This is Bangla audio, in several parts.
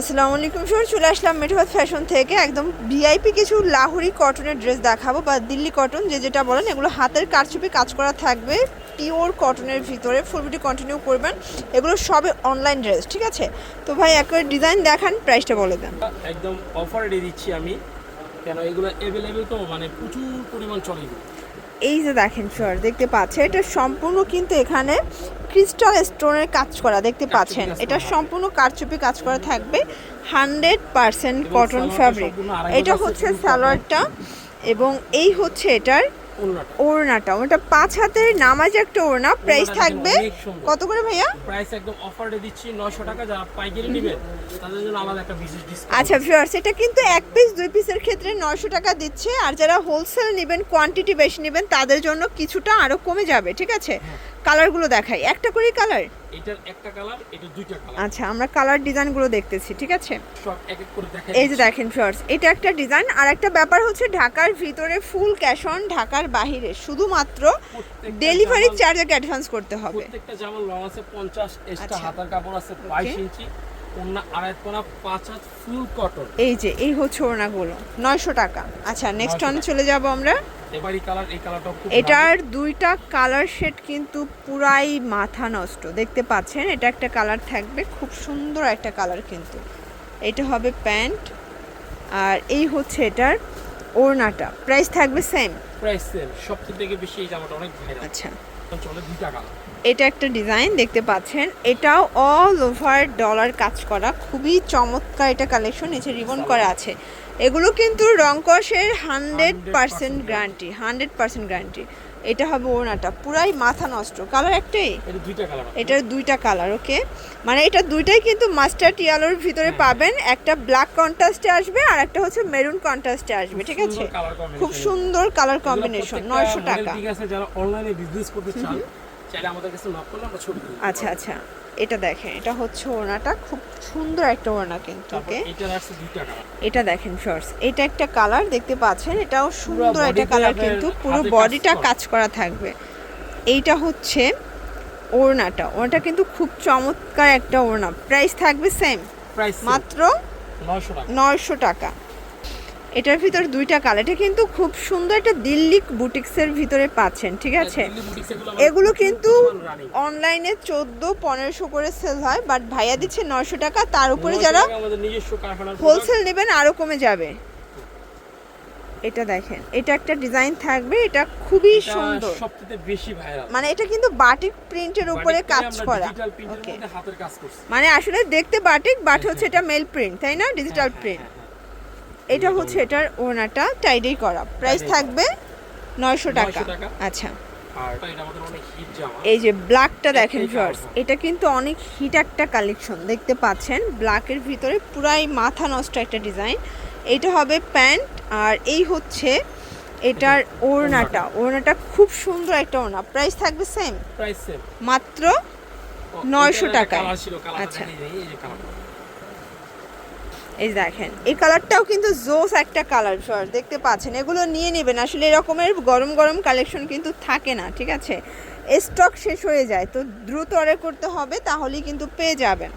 আসসালামু আলাইকুম স্যার চলে আসলাম মেঠোবাদ ফ্যাশন থেকে। একদম ভিআইপি কিছু লাহুরি কটনের ড্রেস দেখাবো, বা দিল্লি কটন যে যেটা বলেন, এগুলো হাতের কারচুপি কাজ করা থাকবে পিওর কটনের ভিতরে ফুল ভিডিও কন্টিনিউ করবেন। এগুলো সবে অনলাইন ড্রেস ঠিক আছে? তো ভাই একবার ডিজাইন দেখান প্রাইসটা বলে দেন। একদম অফারে দিচ্ছি আমি। কেন, এগুলো অ্যাভেলেবেল তো মানে প্রচুর পরিমাণ চলে এই যে দেখেন স্যার দেখতে পাচ্ছেন এটা সম্পূর্ণ কিন্তু এখানে ক্রিস্টাল স্টোনের কাজ করা দেখতে পাচ্ছেন। এটা সম্পূর্ণ কারচুপি কাজ করা থাকবে হান্ড্রেড পারসেন্ট কটন ফ্যাব্রিক এটা হচ্ছে স্যালোয়ারটা সালোয়ারটা এবং এই হচ্ছে এটার ওড়নাটা। ওটা পাঁচ হাতের নামাজ একটা ওড়না প্রাইস থাকবে। কত করে ভাইয়া? প্রাইস একদম অফারে দিচ্ছি নশো টাকা যারা পাইকারি নেবেন তাদের জন্য আলাদা একটা বিশেষ ডিসকাউন্ট আচ্ছা ভিউয়ার্স এটা কিন্তু এক পিস দুই পিসের ক্ষেত্রে নয়শো টাকা দিচ্ছে। আর যারা হোলসেল নেবেন কোয়ান্টিটি বেশি নেবেন তাদের জন্য কিছুটা আরও কমে যাবে ঠিক আছে? কালারগুলো দেখাই। একটা করেই কালার? এটার একটা কালার এটা দুইটা কালার। আচ্ছা আমরা কালার ডিজাইনগুলো দেখতেছি ঠিক আছে? সব এক এক করে দেখাই এই যে দেখেন ফিওর্স এটা একটা ডিজাইন। আর একটা ব্যাপার হচ্ছে ঢাকার ভিতরে ফুল ক্যাশ অন ঢাকার বাহিরে। শুধুমাত্র ডেলিভারি চার্জ অ্যাডভান্স করতে হবে। প্রত্যেকটা জামার লং আছে পঞ্চাশ এক্সট্রা আচ্ছা। হাতার কাপড় আছে বাইশ ইঞ্চি। অন্য আড়াই কোনা পাঁচ হাত ফুল কটন। এই যে এই হচ্ছে ওড়নাগুলো। নয়শো টাকা। আচ্ছা নেক্সট 900 ওয়ানে চলে যাব আমরা। এবারই কালার এই কালারটাও খুব এটার দুইটা কালার শেড কিন্তু পুরাই মাথা নষ্ট। দেখতে পাচ্ছেন এটা একটা কালার থাকবে। খুব সুন্দর একটা কালার কিন্তু। এটা হবে প্যান্ট। আর এই হচ্ছে এটার ওড়নাটা। প্রাইস থাকবে সেম প্রাইস সেম সবচেয়ে থেকে বেশি এই জামাটা অনেক ভাইরাল আচ্ছা। চলে দুইটা কালার এটা একটা ডিজাইন দেখতে পাচ্ছেন। এটাও অল ওভার ডলার কাজ করা। খুবই চমৎকার এটা কালেকশন নিচে রিবন করা আছে। এগুলো কিন্তু রংকশের hundred percent guarantee hundred percent guarantee এটা হবে ওড়নাটা। পুরাই মাথা নষ্ট। কালার একটাই? এটা দুইটা কালার এটার দুইটা কালার ওকে মানে এটা দুইটাই কিন্তু মাস্টার টিয়ালোর ভিতরে পাবেন। একটা ব্ল্যাক কন্ট্রাস্টে আসবে আর একটা হচ্ছে মেরুন কন্ট্রাস্টে আসবে ঠিক আছে? খুব সুন্দর কালার কম্বিনেশন নয়শো টাকা। ঠিক আছে যারা অনলাইনে বিজনেস করতে চান চাইলে আমাদের কাছে নক করলে আমরা ছবি আচ্ছা আচ্ছা। এটা দেখেন এটা হচ্ছে ওড়নাটা খুব সুন্দর একটা ওড়না কিন্তু ওকে? এটা দেখেন শর্টস এটা একটা কালার দেখতে পাচ্ছেন এটাও সুন্দর একটা কালার কিন্তু পুরো বডিটা কাজ করা। থাকবে। এইটা হচ্ছে ওড়নাটা ওড়নাটা কিন্তু খুব চমৎকার একটা ওড়না। প্রাইস থাকবে সেম প্রাইস মাত্র 900 টাকা। নয়শো টাকা। এটার ভিতর দুইটা কালার। এটা কিন্তু খুব সুন্দর একটা দিল্লি বুটিক্সের ভিতরে পাচ্ছেন ঠিক আছে? এগুলো কিন্তু অনলাইনে চোদ্দ পনেরোশো করে সেল হয় বাট ভাইয়া দিচ্ছে নয়শো টাকা তার উপরে যারা হোলসেল নেবেন আরও কমে যাবে। এটা দেখেন এটা একটা ডিজাইন থাকবে এটা খুবই সুন্দর। বেশি মানে এটা কিন্তু বাটিক প্রিন্টের উপরে কাজ করা। ওকে মানে আসলে দেখতে বাটিক বাট হচ্ছে এটা মেল প্রিন্ট তাই না? ডিজিটাল হ্যাঁ, প্রিন্ট হ্যাঁ, এটা হচ্ছে এটার ওনাটা টাইডেই করা। প্রাইস থাকবে নয়শো টাকা। আচ্ছা। এই যে ব্ল্যাকটা দেখেন colour। এটা কিন্তু অনেক হিট একটা কালেকশন দেখতে পাচ্ছেন? ব্ল্যাকের ভিতরে পুরাই মাথা নষ্ট একটা ডিজাইন এটা হবে প্যান্ট আর এই হচ্ছে এটার ওড়নাটা। ওড়নাটা। খুব সুন্দর একটা ওড়না। প্রাইস থাকবে সেম মাত্র 900 টাকায়। কালার ছিল কালার আচ্ছা। এই দেখেন এই কালারটাও কিন্তু জোস একটা কালার সর দেখতে পাচ্ছেন। এগুলো নিয়ে নেবেন আসলে এরকমের গরম গরম কালেকশন কিন্তু থাকে না ঠিক আছে? স্টক শেষ হয়ে যায় তো দ্রুত অর্ডার করতে হবে তাহলেই কিন্তু পেয়ে যাবেন।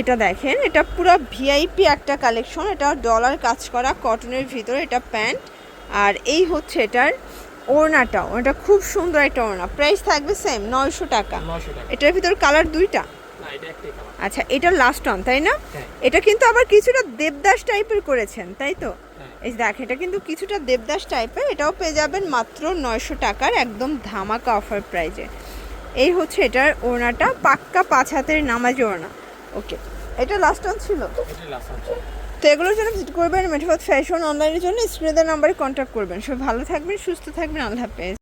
এটা দেখেন এটা পুরো ভিআইপি একটা কালেকশন এটা ডলার কাজ করা কটনের ভিতরে এটা প্যান্ট। আর এই হচ্ছে এটার ওড়নাটা ওটা খুব সুন্দর একটা ওড়না প্রাইস থাকবে সেম নয়শো টাকা। এটার ভিতর কালার দুইটা। কালার আচ্ছা এটা লাস্ট অন তাই না? হ্যাঁ। এটা কিন্তু আবার কিছুটা দেবদাস টাইপের করেছেন তাই তো? হ্যাঁ। এই দেখ এটা কিন্তু কিছুটা দেবদাস টাইপের এটাও পেয়ে যাবেন মাত্র নয়শো টাকার একদম ধামাকা অফার প্রাইজে এই হচ্ছে এটার ওড়নাটা পাক্কা পাঁচ হাতের নামাজি ওড়না। ওকে এটা লাস্ট অন ছিল? তো এগুলোর জন্য ভিজিট করবেন মেঠোপাত ফ্যাশন অনলাইনের জন্য স্ক্রিনের নাম্বারে কন্ট্যাক্ট করবেন। সব ভালো থাকবেন সুস্থ থাকবেন আল্লাহ হাফেজ।